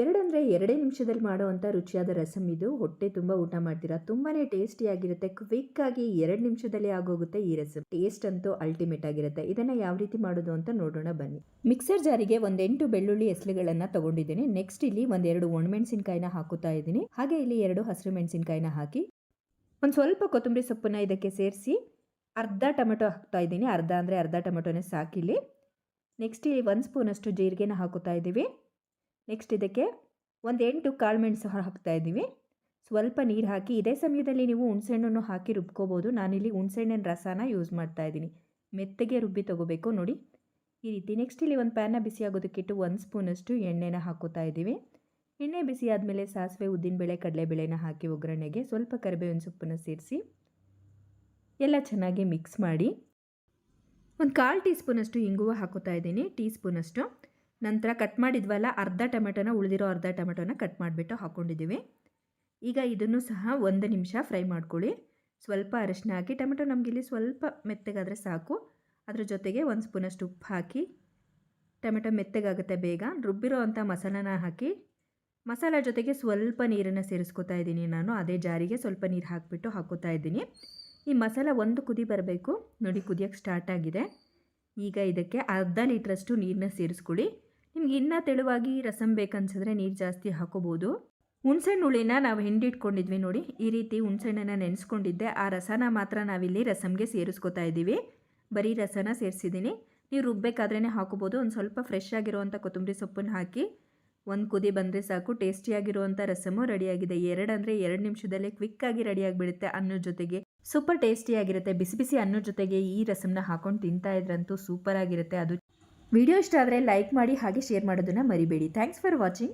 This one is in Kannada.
ಎರಡಂದರೆ ಎರಡೇ ನಿಮಿಷದಲ್ಲಿ ಮಾಡುವಂಥ ರುಚಿಯಾದ ರಸಮ್ ಇದು. ಹೊಟ್ಟೆ ತುಂಬ ಊಟ ಮಾಡ್ತೀರಾ? ತುಂಬಾ ಟೇಸ್ಟಿಯಾಗಿರುತ್ತೆ. ಕ್ವಿಕ್ಕಾಗಿ ಎರಡು ನಿಮಿಷದಲ್ಲಿ ಆಗೋಗುತ್ತೆ ಈ ರಸಮ್. ಟೇಸ್ಟ್ ಅಂತೂ ಅಲ್ಟಿಮೇಟ್ ಆಗಿರುತ್ತೆ. ಇದನ್ನು ಯಾವ ರೀತಿ ಮಾಡೋದು ಅಂತ ನೋಡೋಣ ಬನ್ನಿ. ಮಿಕ್ಸರ್ ಜಾರಿಗೆ ಒಂದೆಂಟು ಬೆಳ್ಳುಳ್ಳಿ ಎಸ್ಲುಗಳನ್ನು ತಗೊಂಡಿದ್ದೀನಿ. ನೆಕ್ಸ್ಟ್ ಇಲ್ಲಿ ಒಂದೆರಡು ಒಣಮೆಣಸಿನ್ಕಾಯಿನ ಹಾಕುತ್ತಾ ಇದ್ದೀನಿ. ಹಾಗೆ ಇಲ್ಲಿ ಎರಡು ಹಸಿರು ಮೆಣಸಿನ್ಕಾಯಿನ ಹಾಕಿ ಒಂದು ಸ್ವಲ್ಪ ಕೊತ್ತಂಬರಿ ಸೊಪ್ಪನ್ನು ಇದಕ್ಕೆ ಸೇರಿಸಿ ಅರ್ಧ ಟೊಮೆಟೊ ಹಾಕ್ತಾ ಇದ್ದೀನಿ. ಅರ್ಧ ಅಂದರೆ ಅರ್ಧ ಟೊಮೆಟೊನೇ ಸಾಕಿಲ್ಲಿ. ನೆಕ್ಸ್ಟ್ ಇಲ್ಲಿ ಒಂದು ಸ್ಪೂನಷ್ಟು ಜೀರಿಗೆನ ಹಾಕುತ್ತಾ ಇದ್ದೀವಿ. ನೆಕ್ಸ್ಟ್ ಇದಕ್ಕೆ ಒಂದು ಎಂಟು ಕಾಳುಮೆಣಸು ಹಾಕ್ತಾ ಇದ್ದೀವಿ. ಸ್ವಲ್ಪ ನೀರು ಹಾಕಿ, ಇದೇ ಸಮಯದಲ್ಲಿ ನೀವು ಹುಣಸೆಹಣ್ಣನ್ನು ಹಾಕಿ ರುಬ್ಕೋಬೋದು. ನಾನಿಲ್ಲಿ ಹುಣಸೆಹಣ್ಣಿನ ರಸನ ಯೂಸ್ ಮಾಡ್ತಾ ಇದ್ದೀನಿ. ಮೆತ್ತಗೆ ರುಬ್ಬಿ ತೊಗೋಬೇಕು ನೋಡಿ. ಈ ರೀತಿ ನೆಕ್ಸ್ಟ್ ಇಲ್ಲಿ ಒಂದು ಪ್ಯಾನ್ನ ಬಿಸಿ ಆಗೋದಕ್ಕಿಟ್ಟು ಒಂದು ಸ್ಪೂನಷ್ಟು ಎಣ್ಣೆನ ಹಾಕೋತಾ ಇದ್ದೀವಿ. ಎಣ್ಣೆ ಬಿಸಿ ಆದಮೇಲೆ ಸಾಸಿವೆ ಉದ್ದಿನಬೇಳೆ ಕಡಲೆಬೇಳೆನ ಹಾಕಿ ಒಗ್ಗರಣೆಗೆ ಸ್ವಲ್ಪ ಕರಿಬೇವಿನ ಸೊಪ್ಪನ್ನು ಸೇರಿಸಿ ಎಲ್ಲ ಚೆನ್ನಾಗಿ ಮಿಕ್ಸ್ ಮಾಡಿ ಒಂದು ಕಾಲು ಟೀ ಸ್ಪೂನಷ್ಟು ಇಂಗುವ ಹಾಕೋತಾ ಇದ್ದೀನಿ. ಟೀ ಸ್ಪೂನಷ್ಟು ನಂತರ ಕಟ್ ಮಾಡಿದ್ವಲ್ಲ, ಅರ್ಧ ಟೊಮೆಟೊನ ಉಳಿದಿರೋ ಅರ್ಧ ಟೊಮೆಟೊನ ಕಟ್ ಮಾಡಿಬಿಟ್ಟು ಹಾಕ್ಕೊಂಡಿದ್ದೀವಿ ಈಗ ಇದನ್ನು ಸಹ ಒಂದು ನಿಮಿಷ ಫ್ರೈ ಮಾಡ್ಕೊಳ್ಳಿ. ಸ್ವಲ್ಪ ಅರಿಶಿನ ಹಾಕಿ, ಟೊಮೆಟೊ ನಮಗಿಲ್ಲಿ ಸ್ವಲ್ಪ ಮೆತ್ತಗಾದರೆ ಸಾಕು. ಅದರ ಜೊತೆಗೆ ಒಂದು ಸ್ಪೂನಷ್ಟು ಉಪ್ಪು ಹಾಕಿ, ಟೊಮೆಟೊ ಮೆತ್ತಗಾಗುತ್ತೆ ಬೇಗ. ರುಬ್ಬಿರೋ ಅಂಥ ಮಸಾಲನ ಹಾಕಿ, ಮಸಾಲ ಜೊತೆಗೆ ಸ್ವಲ್ಪ ನೀರನ್ನು ಸೇರಿಸ್ಕೊತಾ ಇದ್ದೀನಿ ನಾನು. ಅದೇ ಜಾರಿಗೆ ಸ್ವಲ್ಪ ನೀರು ಹಾಕಿಬಿಟ್ಟು ಹಾಕೋತಾ ಇದ್ದೀನಿ. ಈ ಮಸಾಲ ಒಂದು ಕುದಿ ಬರಬೇಕು. ನೋಡಿ ಕುದಿಯೋಕ್ಕೆ ಸ್ಟಾರ್ಟ್ ಆಗಿದೆ. ಈಗ ಇದಕ್ಕೆ ಅರ್ಧ ಲೀಟ್ರಷ್ಟು ನೀರನ್ನ ಸೇರಿಸ್ಕೊಳ್ಳಿ. ನಿಮ್ಗೆ ಇನ್ನೂ ತೆಳುವಾಗಿ ರಸಂ ಬೇಕನ್ಸಿದ್ರೆ ನೀರು ಜಾಸ್ತಿ ಹಾಕೋಬೋದು. ಹುಣ್ಸೆಹಣ್ಣು ಹುಳಿನ ನಾವು ಹಿಂಡಿಟ್ಕೊಂಡಿದ್ವಿ ನೋಡಿ, ಈ ರೀತಿ ಹುಣ್ಸೆಹಣ್ಣನ್ನು ನೆನೆಸ್ಕೊಂಡಿದ್ದೆ. ಆ ರಸನ ಮಾತ್ರ ನಾವಿಲ್ಲಿ ರಸಂಗೆ ಸೇರಿಸ್ಕೊತಾ ಇದ್ದೀವಿ. ಬರೀ ರಸನ ಸೇರಿಸಿದ್ದೀನಿ ನೀವು ರುಬ್ಬೇಕಾದ್ರೇ ಹಾಕೋಬೋದು. ಒಂದು ಸ್ವಲ್ಪ ಫ್ರೆಶ್ ಆಗಿರುವಂಥ ಕೊತ್ತಂಬರಿ ಸೊಪ್ಪನ್ನು ಹಾಕಿ, ಒಂದು ಕುದಿ ಬಂದರೆ ಸಾಕು. ಟೇಸ್ಟಿಯಾಗಿರುವಂಥ ರಸಮು ರೆಡಿಯಾಗಿದೆ. ಎರಡು ಅಂದರೆ ಎರಡು ನಿಮಿಷದಲ್ಲೇ ಕ್ವಿಕ್ಕಾಗಿ ರೆಡಿಯಾಗಿಬಿಡುತ್ತೆ ಅನ್ನೋ ಜೊತೆಗೆ. ಸೂಪರ್ ಟೇಸ್ಟಿಯಾಗಿರುತ್ತೆ. ಬಿಸಿ ಬಿಸಿ ಅನ್ನೋ ಜೊತೆಗೆ ಈ ರಸಮ್ನ ಹಾಕೊಂಡು ತಿಂತಾ ಇದ್ರಂತೂ ಸೂಪರ್ ಆಗಿರುತ್ತೆ. ಅದು ವಿಡಿಯೋ ಇಷ್ಟ ಆದರೆ ಲೈಕ್ ಮಾಡಿ ಹಾಗೆ ಶೇರ್ ಮಾಡೋದನ್ನು ಮರಿಬೇಡಿ. Thanks for watching